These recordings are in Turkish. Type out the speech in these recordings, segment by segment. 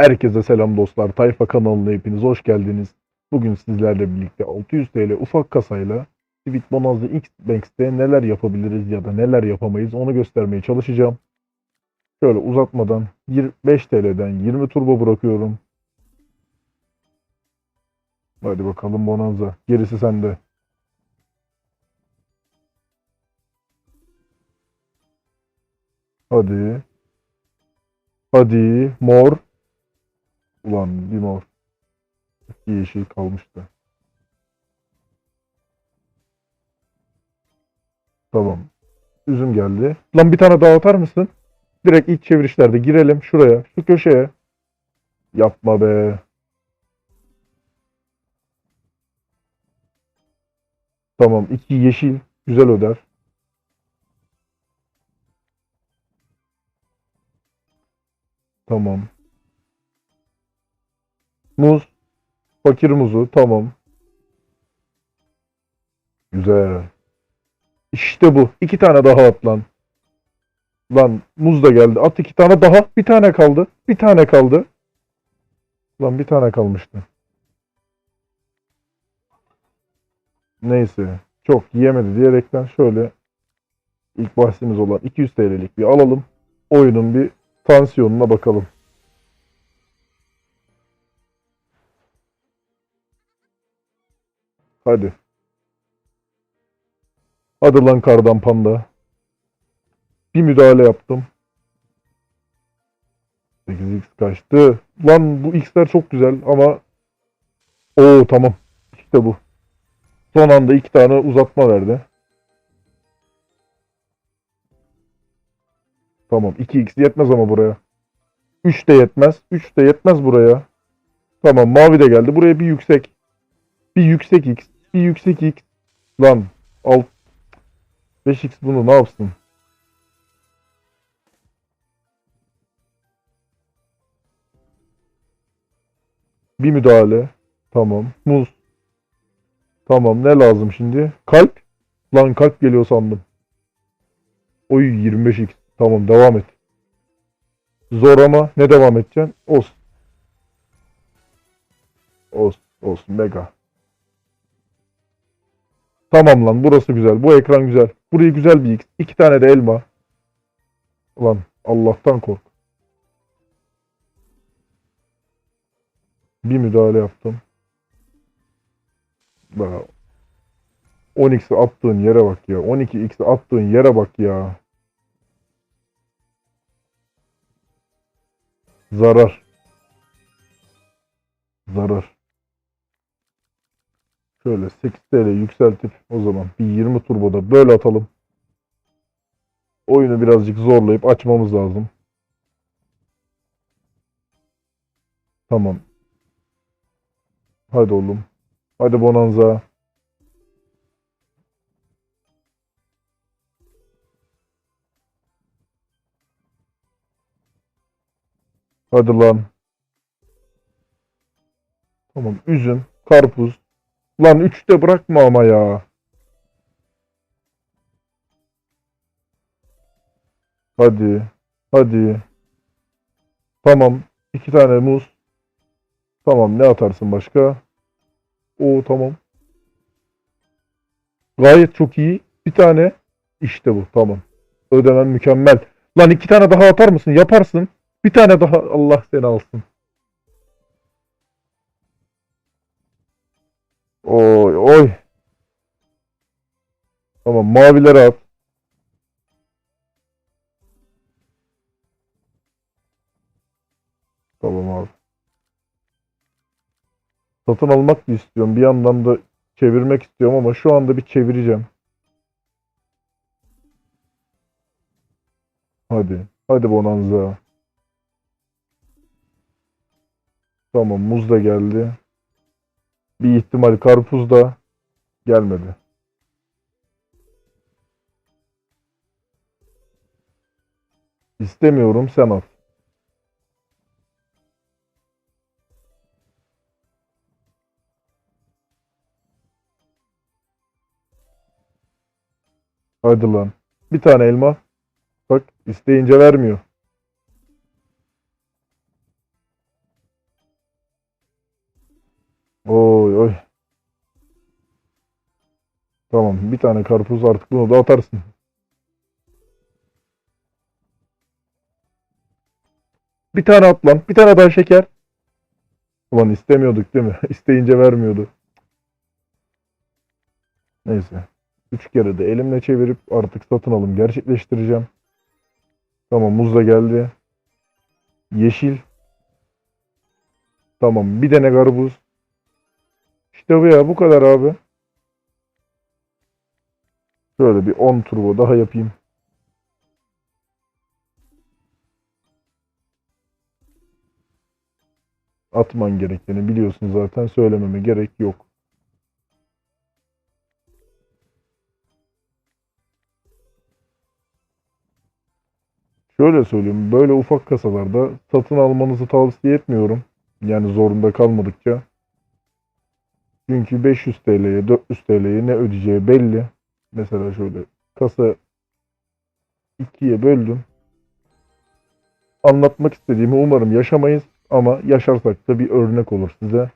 Herkese selam dostlar. Tayfa kanalına hepiniz hoş geldiniz. Bugün sizlerle birlikte 600 TL ufak kasayla Sweet Bonanza X Banks'te neler yapabiliriz ya da neler yapamayız onu göstermeye çalışacağım. Şöyle uzatmadan 5 TL'den 20 turbo bırakıyorum. Hadi bakalım Bonanza. Gerisi sende. Hadi. Hadi. Mor. Ulan bir mor. İki yeşil kalmıştı. Tamam. Üzüm geldi. Lan bir tane daha atar mısın? Direkt ilk çevirişlerde girelim şuraya. Şu köşeye. Yapma be. Tamam. iki yeşil. Güzel öder. Tamam. Muz. Fakir muzu. Tamam. Güzel. İşte bu. İki tane daha at lan. Lan muz da geldi. At iki tane daha. Bir tane kaldı. Bir tane kaldı. Lan bir tane kalmıştı. Neyse. Çok yiyemedi diyerekten şöyle ilk bahsimiz olan 200 TL'lik bir alalım. Oyunun bir tansiyonuna bakalım. Hadi. Hadi lan kardan panda. Bir müdahale yaptım. 8x kaçtı. Lan bu x'ler çok güzel ama Oo tamam. İşte bu. Son anda iki tane uzatma verdi. Tamam 2x yetmez ama buraya. 3 de yetmez. 3 de yetmez buraya. Tamam mavi de geldi. Buraya bir yüksek. Bir yüksek x. Bir yüksek x. Lan alt 5x bunu ne yapsın? Bir müdahale. Tamam. Muz. Tamam ne lazım şimdi? Kalp. Lan kalp geliyor sandım. Oy 25x. Tamam devam et. Zor ama ne devam edeceksin? Olsun. Olsun. Olsun. Mega. Tamam lan burası güzel. Bu ekran güzel. Burayı güzel bir X. İki tane de elma. Ulan Allah'tan kork. Bir müdahale yaptım. Bak. 10x'i attığın yere bak ya. 12x'i attığın yere bak ya. Zarar. Zarar. Şöyle 8 TL yükseltip o zaman bir 20 turboda böyle atalım. Oyunu birazcık zorlayıp açmamız lazım. Tamam. Hadi oğlum. Hadi Bonanza. Hadi lan. Tamam. Üzüm, karpuz. Lan 3'te bırakma ama ya. Hadi. Hadi. Tamam. iki tane muz. Tamam. Ne atarsın başka? Oo tamam. Gayet çok iyi. Bir tane. İşte bu. Tamam. Ödemen mükemmel. Lan iki tane daha atar mısın? Yaparsın. Bir tane daha Allah seni alsın. Oy oy. Tamam mavileri at. Tamam abi. Satın almak da istiyorum. Bir yandan da çevirmek istiyorum ama şu anda bir çevireceğim. Hadi. Hadi Bonanza. Tamam muz da geldi. Bir ihtimal karpuz da gelmedi. İstemiyorum sen al. Hadi lan. Bir tane elma. Bak isteyince vermiyor. Oy Tamam bir tane karpuz artık bunu da atarsın. Bir tane at lan. Bir tane daha şeker. Ulan istemiyorduk değil mi? İsteyince vermiyordu. Neyse. Üç kere de elimle çevirip artık satın alım gerçekleştireceğim. Tamam muz da geldi. Yeşil. Tamam bir tane karpuz. İşte bu ya bu kadar abi. Şöyle bir 10 turbo daha yapayım. Atman gerektiğini biliyorsun zaten söylememe gerek yok. Şöyle söyleyeyim, böyle ufak kasalarda satın almanızı tavsiye etmiyorum. Yani zorunda kalmadıkça. Çünkü 500 TL'ye, 400 TL'ye ne ödeyeceği belli. Mesela şöyle kasa ikiye böldüm. Anlatmak istediğimi umarım yaşamayız ama yaşarsak da bir örnek olur size.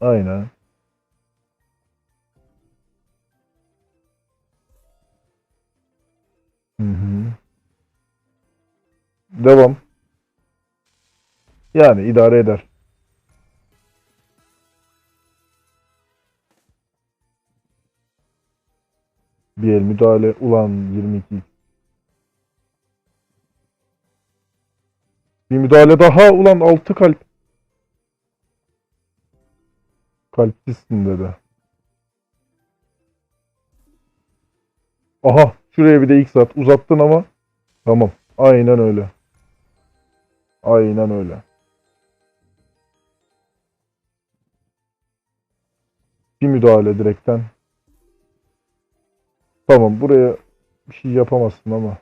Aynen. Hı hı. Devam. Yani idare eder. Bir el müdahale. Ulan 22. Bir müdahale daha. Ulan 6 kalp. Kalpsizsin dedi. Aha. Şuraya bir de X at. Uzattın ama. Tamam. Aynen öyle. Aynen öyle. Bir müdahale direkten. Tamam buraya bir şey yapamazsın ama.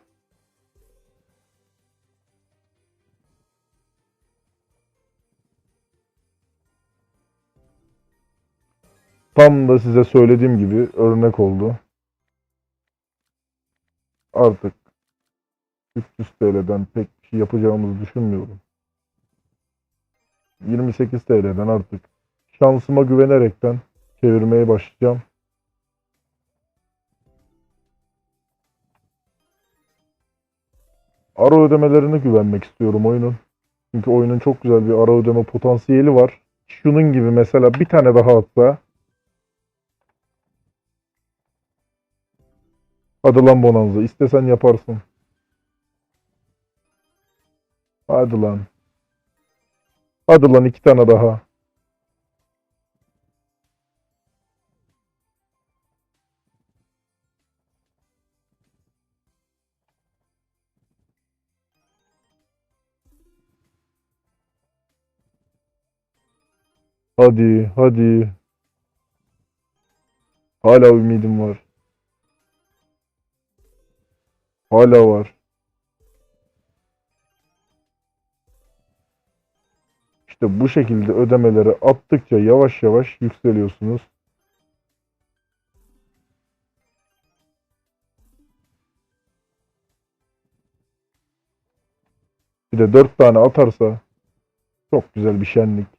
Tam da size söylediğim gibi örnek oldu. Artık 300 TL'den pek bir şey yapacağımızı düşünmüyorum. 28 TL'den artık şansıma güvenerekten çevirmeye başlayacağım. Ara ödemelerine güvenmek istiyorum oyunun. Çünkü oyunun çok güzel bir ara ödeme potansiyeli var. Şunun gibi mesela bir tane daha atsa. Hadi lan Bonanza istesen yaparsın. Hadi lan. Hadi lan iki tane daha. Hadi, hadi. Hala ümidim var. Hala var. İşte bu şekilde ödemeleri attıkça yavaş yavaş yükseliyorsunuz. Bir de 4 tane atarsa çok güzel bir şenlik.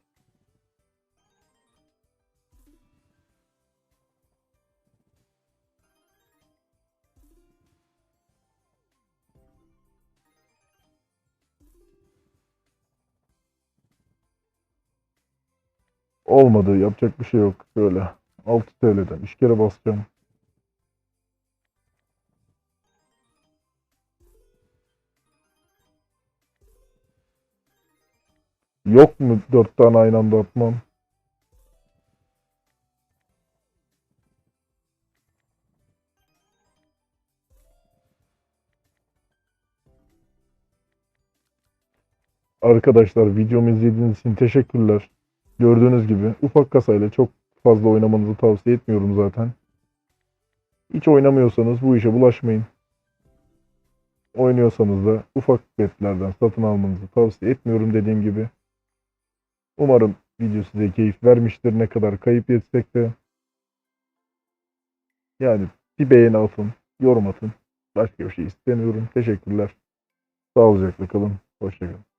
Olmadı. Yapacak bir şey yok. Şöyle. 6 TL'den 3 kere basacağım. Yok mu 4 tane aynı anda atmam? Arkadaşlar videomu izlediğiniz için teşekkürler. Gördüğünüz gibi ufak kasayla çok fazla oynamanızı tavsiye etmiyorum zaten. Hiç oynamıyorsanız bu işe bulaşmayın. Oynuyorsanız da ufak betlerden satın almanızı tavsiye etmiyorum dediğim gibi. Umarım video size keyif vermiştir. Ne kadar kayıp yetsek de. Yani bir beğeni atın, yorum atın. Başka bir şey istemiyorum. Teşekkürler. Sağlıcakla kalın. Hoşçakalın.